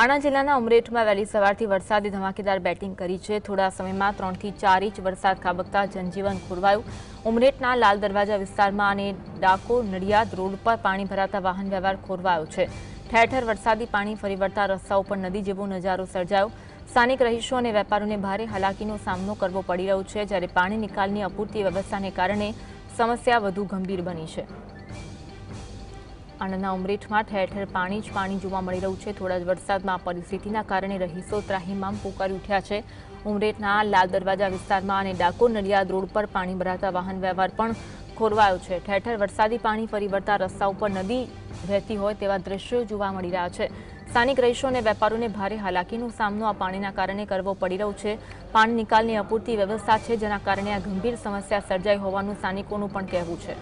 આણંદ જિલ્લાના ઉમરેઠમાં વહેલી સવારથી વરસાદે ધમાકેદાર બેટિંગ કરી છે. થોડા સમયમાં ત્રણથી ચાર ઇંચ વરસાદ ખાબકતા જનજીવન ખોરવાયું. ઉમરેઠના લાલ દરવાજા વિસ્તારમાં અને ડાકોર નડિયાદ રોડ પર પાણી ભરાતા વાહન વ્યવહાર ખોરવાયો છે. ઠેર ઠેર વરસાદી પાણી ફરી વળતા રસ્તાઓ પર નદી જેવો નજારો સર્જાયો. સ્થાનિક રહીશો અને વેપારીઓને ભારે હાલાકીનો સામનો કરવો પડી રહ્યો છે, જ્યારે પાણી નિકાલની અપૂરતી વ્યવસ્થાને કારણે સમસ્યા વધુ ગંભીર બની છે. આણંદના ઉમરેઠમાં ઠેર ઠેર પાણી જ પાણી જોવા મળી રહ્યું છે. થોડા જ વરસાદમાં પરિસ્થિતિના કારણે રહીશો ત્રાહિમામ પોકારી ઉઠ્યા છે. ઉમરેઠના લાલ દરવાજા વિસ્તારમાં અને ડાકોર નડિયાદ રોડ પર પાણી ભરાતા વાહન વ્યવહાર પણ ખોરવાયો છે. ઠેર ઠેર વરસાદી પાણી ફરી વળતા રસ્તા ઉપર નદી વહેતી હોય તેવા દ્રશ્યો જોવા મળી રહ્યા છે. સ્થાનિક રહીશો અને વેપારીઓને ભારે હાલાકીનો સામનો આ પાણીના કારણે કરવો પડી રહ્યો છે. પાણી નિકાલની અપૂરતી વ્યવસ્થા છે, જેના કારણે આ ગંભીર સમસ્યા સર્જાઈ હોવાનું સ્થાનિકોનું પણ કહેવું છે.